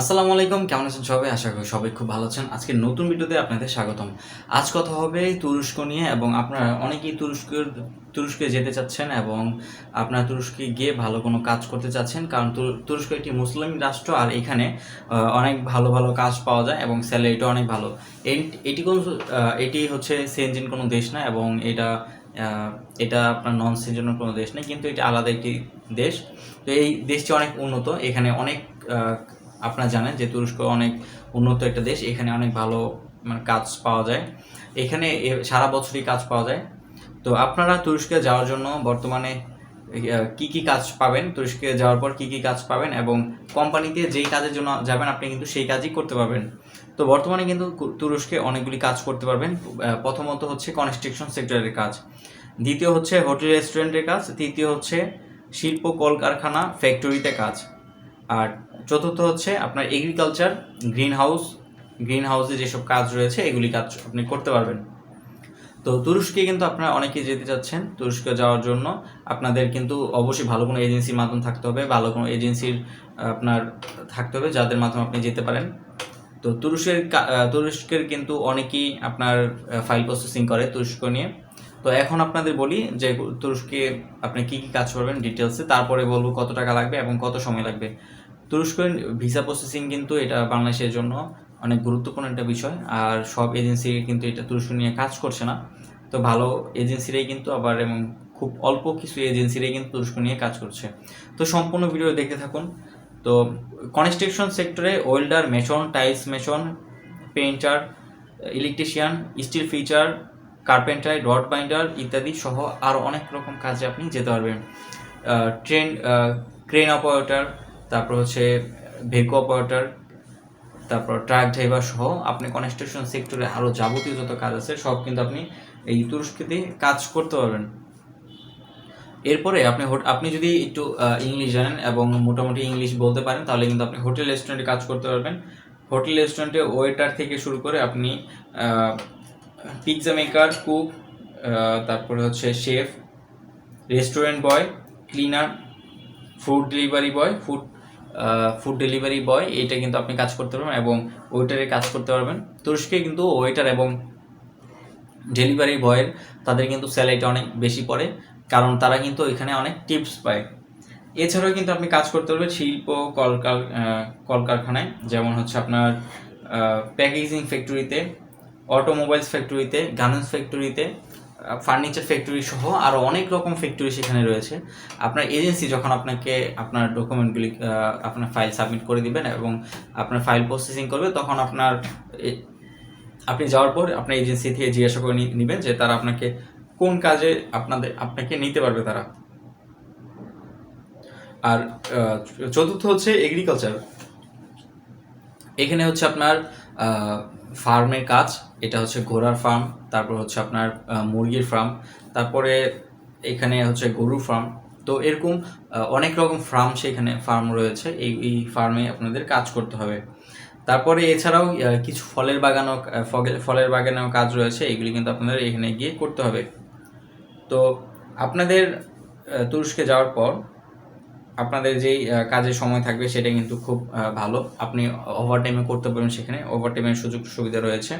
আসসালামু আলাইকুম, কেমন আছেন সবাই? আশা করি সবাই খুব ভালো আছেন। আজকে নতুন ভিডিওতে আপনাদের স্বাগতম। আজ কথা হবে তুরস্ক নিয়ে এবং আপনারা অনেকেই তুরস্কের তুরস্কে যেতে চাচ্ছেন এবং আপনারা তুরস্কে গিয়ে ভালো কোনো কাজ করতে চাচ্ছেন। কারণ তুর- তুরস্ক একটি মুসলিম রাষ্ট্র আর এখানে অনেক ভালো ভালো কাজ পাওয়া যায় এবং স্যালারিটা অনেক ভালো। এটি কোন এটি হচ্ছে সেনজিন কোনো দেশ না এবং এটা এটা আপনার নন সেনজিনের কোনো দেশ নেই কিন্তু এটা আলাদা একটি দেশ। তো এই দেশটি অনেক উন্নত, এখানে অনেক আপনারা জানেন যে তুরস্ক অনেক উন্নত একটা দেশ, এখানে অনেক ভালো মানে কাজ পাওয়া যায়। এখানে সারা বছরই কাজ পাওয়া যায়। তো আপনারা তুরস্কে যাওয়ার জন্য বর্তমানে কি কি কাজ পাবেন? তুরস্কে যাওয়ার পর কি কি কাজ পাবেন? এবং কোম্পানিতে যেই কাজের জন্য যাবেন, আপনি কিন্তু সেই কাজই করতে পারবেন। তো বর্তমানে কিন্তু তুরস্কে অনেকগুলি কাজ করতে পারবেন। প্রথমত হচ্ছে কনস্ট্রাকশন সেক্টরের কাজ। দ্বিতীয় হচ্ছে হোটেল রেস্টুরেন্টের কাজ। তৃতীয় হচ্ছে শিল্প কলকারখানা ফ্যাক্টরিতে কাজ। আর চতুর্থ হচ্ছে আপনার এগ্রিকালচার গ্রিন হাউস গ্রিন হাউসে যেসব কাজ রয়েছে, এগুলি কাজ আপনি করতে পারবেন। তো তুরস্কে কিন্তু আপনারা অনেকে যেতে চাচ্ছেন, তুরস্কে যাওয়ার জন্য। আপনাদের কিন্তু অবশ্যই ভালো কোনো এজেন্সির মাধ্যম থাকতে হবে, ভালো কোনো এজেন্সির আপনার থাকতে হবে, যাদের মাধ্যমে আপনি যেতে পারেন। তো তুরস্কের তুরস্কের কিন্তু অনেকেই আপনার ফাইল প্রসেসিং করে তুরস্ক নিয়ে। তো এখন আপনাদের বলি যে তুরস্কে আপনি কি কি কাজ করবেন ডিটেলসে তারপরে বলব কত টাকা লাগবে এবং কত সময় লাগবে। তুরস্কের ভিসা প্রসেসিং কিন্তু এটা বাংলাদেশের জন্য অনেক গুরুত্বপূর্ণ একটা বিষয়। আর সব এজেন্সি কিন্তু এটা তুরস্ক নিয়ে কাজ করছে না। তো ভালো এজেন্সিরাই কিন্তু আবার এবং খুব অল্প কিছু এজেন্সিরাই কিন্তু তুরস্ক নিয়ে কাজ করছে। তো সম্পূর্ণ ভিডিও দেখতে থাকুন। তো কনস্ট্রাকশন সেক্টরে welder mason tiles mason painter electrician steel fixer carpenter rod binder ইত্যাদি সহ আরও অনেক রকম কাজে আপনি যেতে পারবেন। ট্রেন ক্রেন অপারেটর তারপর হচ্ছে, ভেকো অপারেটর, তারপর ট্রাক ড্রাইভার সহ আপনি কনস্ট্রাকশন সেক্টরে আরও যাবতীয় যত কাজ আছে, সব কিন্তু আপনি এই তুরস্কতে কাজ করতে পারবেন। এরপরে আপনি আপনি যদি একটু ইংলিশ জানেন এবং মোটামুটি ইংলিশ বলতে পারেন, তাহলে কিন্তু আপনি হোটেল রেস্টুরেন্টে কাজ করতে পারবেন। হোটেল রেস্টুরেন্টে ওয়েটার থেকে শুরু করে আপনি পিৎজা মেকার কুক তারপরে হচ্ছে chef restaurant boy cleaner food delivery boy food food delivery boy এটা কিন্তু আপনি কাজ করতে পারবেন এবং ওয়েটারে কাজ করতে পারবেন। তুরস্কে কিন্তু ওয়েটার এবং ডেলিভারি বয়ের তাদের কিন্তু স্যালারিটা অনেক বেশি পড়ে, কারণ তারা কিন্তু এখানে অনেক টিপস পায়। এছাড়াও কিন্তু আপনি কাজ করতে পারবেন শিল্প, কলকার কলকারখানায়, যেমন হচ্ছে আপনার প্যাকেজিং ফ্যাক্টরিতে অটোমোবাইলস ফ্যাক্টরিতে গার্মেন্টস ফ্যাক্টরিতে ফার্নিচার ফ্যাক্টরি সহ আরও অনেক রকম ফ্যাক্টরি সেখানে রয়েছে। আপনার এজেন্সি যখন আপনাকে আপনার ডকুমেন্টগুলি আপনার ফাইল সাবমিট করে দিবেন এবং আপনার ফাইল প্রসেসিং করবে, তখন আপনার আপনি যাওয়ার পর আপনার এজেন্সি থেকে জিজ্ঞাসা করে নিবেন যে তারা আপনাকে কোন কাজে আপনাদের, আপনাকে নিতে পারবে তারা। আর চতুর্থ হচ্ছে এগ্রিকালচার এখানে হচ্ছে আপনার ফার্মের কাজ, এটা হচ্ছে ঘোড়ার ফার্ম, তারপর হচ্ছে আপনার মুরগির ফার্ম, তারপরে এখানে হচ্ছে গরুর ফার্ম। তো এরকম অনেক রকম ফার্ম সেখানে, ফার্ম রয়েছে, এই এই ফার্মে আপনাদের কাজ করতে হবে। তারপরে এছাড়াও কিছু ফলের বাগানও ফলের বাগানেও কাজ রয়েছে, এগুলি কিন্তু আপনাদের এখানে গিয়ে করতে হবে। তো আপনাদের তুরস্কে যাওয়ার পর আপনাদের যেই কাজের সময় থাকবে সেটা কিন্তু খুব ভালো। আপনি ওভার টাইমে করতে পারবেন সেখানে। ওভার টাইমের সুযোগ সুবিধা রয়েছে।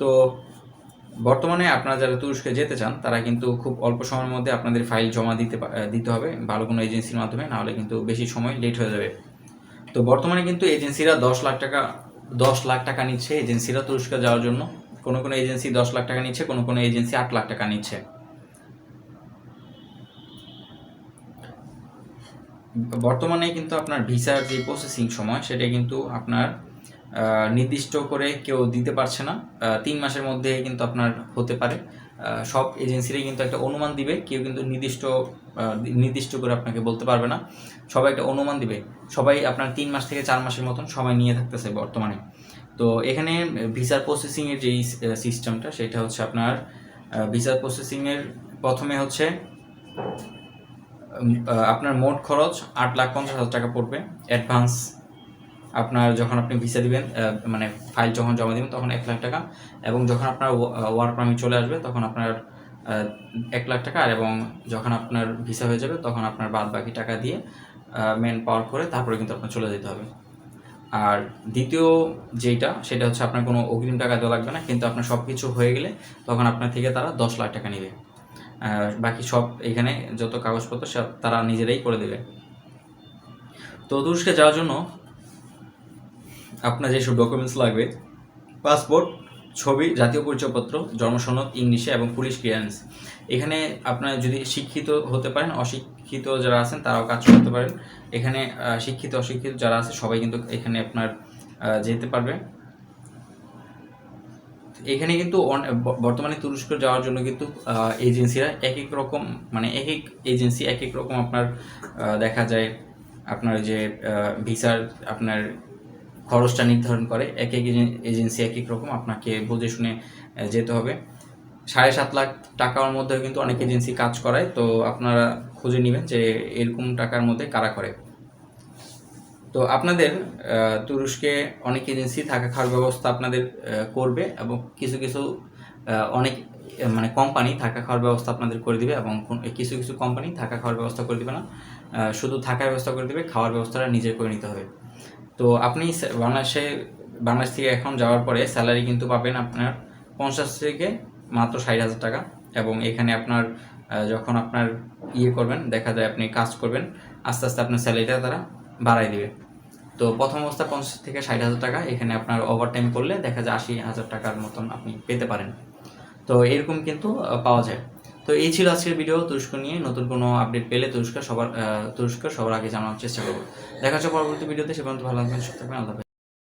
তো বর্তমানে আপনারা যারা তুরস্কে যেতে চান, তারা কিন্তু খুব অল্প সময়ের মধ্যে আপনাদের ফাইল জমা দিতে দিতে হবে। ভালো কোনো এজেন্সির মাধ্যমে, নাহলে কিন্তু বেশি সময় লেট হয়ে যাবে। তো বর্তমানে কিন্তু এজেন্সিরা দশ লাখ টাকা, দশ লাখ টাকা নিচ্ছে এজেন্সিরা তুরস্কে যাওয়ার জন্য। কোনো কোনো এজেন্সি দশ লাখ টাকা নিচ্ছে, কোনো কোনো এজেন্সি আট লাখ টাকা নিচ্ছে। বর্তমানে কিন্তু আপনার ভিসার যে প্রসেসিং সময়, সেটা কিন্তু আপনার নির্দিষ্ট করে কেউ দিতে পারছে না। তিন মাসের মধ্যে কিন্তু আপনার হতে পারে। সব এজেন্সিরাই কিন্তু একটা অনুমান দিবে। কেউ কিন্তু নির্দিষ্ট নির্দিষ্ট করে আপনাকে বলতে পারবে না। সবাই একটা অনুমান দিবে। সবাই আপনার তিন মাস থেকে চার মাসের মতন সময় নিয়ে থাকতেছে বর্তমানে। তো এখানে ভিসার প্রসেসিংয়ের যেই সিস্টেমটা সেটা হচ্ছে আপনার ভিসার প্রসেসিংয়ের প্রথমে হচ্ছে আপনার মোট খরচ আট লাখ পঞ্চাশ হাজার টাকা পড়বে। অ্যাডভান্স আপনার যখন আপনি ভিসা দিবেন মানে ফাইল যখন জমা দিবেন, তখন এক লাখ টাকা। এবং যখন আপনার ওয়ার্ক পারমিট চলে আসবে, তখন আপনার এক লাখ টাকা। আর এবং যখন আপনার ভিসা হয়ে যাবে, তখন আপনার বাদ বাকি টাকা দিয়ে মেন পাওয়ার করে তারপরে কিন্তু আপনার চলে যেতে হবে। আর দ্বিতীয় যেটা, সেটা হচ্ছে আপনার কোনো অগ্রিম টাকা দেওয়া লাগবে না। কিন্তু আপনার সব কিছু হয়ে গেলে তখন আপনার থেকে তারা দশ লাখ টাকা নেবে। বাকি সব এখানে যত কাগজপত্র, সব তারা নিজেরাই করে দেবে। তো তুরস্কে যাওয়ার জন্য আপনার যেসব ডকুমেন্টস লাগবে পাসপোর্ট ছবি, জাতীয় পরিচয়পত্র, জন্মসনদ, ইংলিশে এবং পুলিশ ক্লিয়ারেন্স এখানে আপনার যদি শিক্ষিত হতে পারেন, অশিক্ষিত যারা আছেন তারাও কাজ করতে পারেন। এখানে শিক্ষিত, অশিক্ষিত যারা আছে, সবাই কিন্তু এখানে আপনার যেতে পারবে। এখানে কিন্তু বর্তমানে তুরস্ক যাওয়ার জন্য কিন্তু এজেন্সিরা এক এক রকম মানে এক এক এজেন্সি এক এক রকম আপনার দেখা যায়, আপনার যে ভিসার আপনার খরচটা নির্ধারণ করে এক এক এজেন্সি এক এক রকম আপনাকে বুঝে শুনে যেতে হবে। সাড়ে সাত লাখ টাকার মধ্যে কিন্তু অনেক এজেন্সি কাজ করায়, তো আপনারা খুঁজে নেবেন যে এরকম টাকার মধ্যে কারা করে। তো আপনাদের তুরস্কে অনেক এজেন্সি থাকা খাওয়ার ব্যবস্থা আপনাদের করবে এবং কিছু কিছু অনেক মানে কোম্পানি থাকা খাওয়ার ব্যবস্থা আপনাদের করে দিবে এবং কিছু কিছু কোম্পানি থাকা খাওয়ার ব্যবস্থা করে দিবে না শুধু থাকার ব্যবস্থা করে দিবে, খাওয়ার ব্যবস্থাটা নিজে করে নিতে হবে। তো আপনি বাংলাদেশে, বাংলাদেশ থেকে এখন যাওয়ার পরে স্যালারি কিন্তু পাবেন আপনার পঞ্চাশ থেকে মাত্র ষাট হাজার টাকা এবং এখানে আপনার যখন আপনার ইয়ে করবেন, দেখা যায় আপনি কাজ করবেন, আস্তে আস্তে আপনার স্যালারিটা তারা বাড়াই দিবে। তো প্রথম অবস্থা পঞ্চাশ থেকে ষাট হাজার টাকা, এখানে আপনার ওভার টাইম করলে দেখা যায় আশি হাজার টাকার মতন আপনি পেতে পারেন। তো এরকম কিন্তু পাওয়া যায়। তো এই ছিল আজকের ভিডিও তুরস্ক নিয়ে। নতুন কোনো আপডেট পেলে তুরস্ক সবার তুরস্ক সবার আগে জানানোর চেষ্টা করব। দেখা যাচ্ছে পরবর্তী ভিডিওতে সে পর্যন্ত ভালো থাকবেন, সুস্থ থাকবেন, আল্লাহ।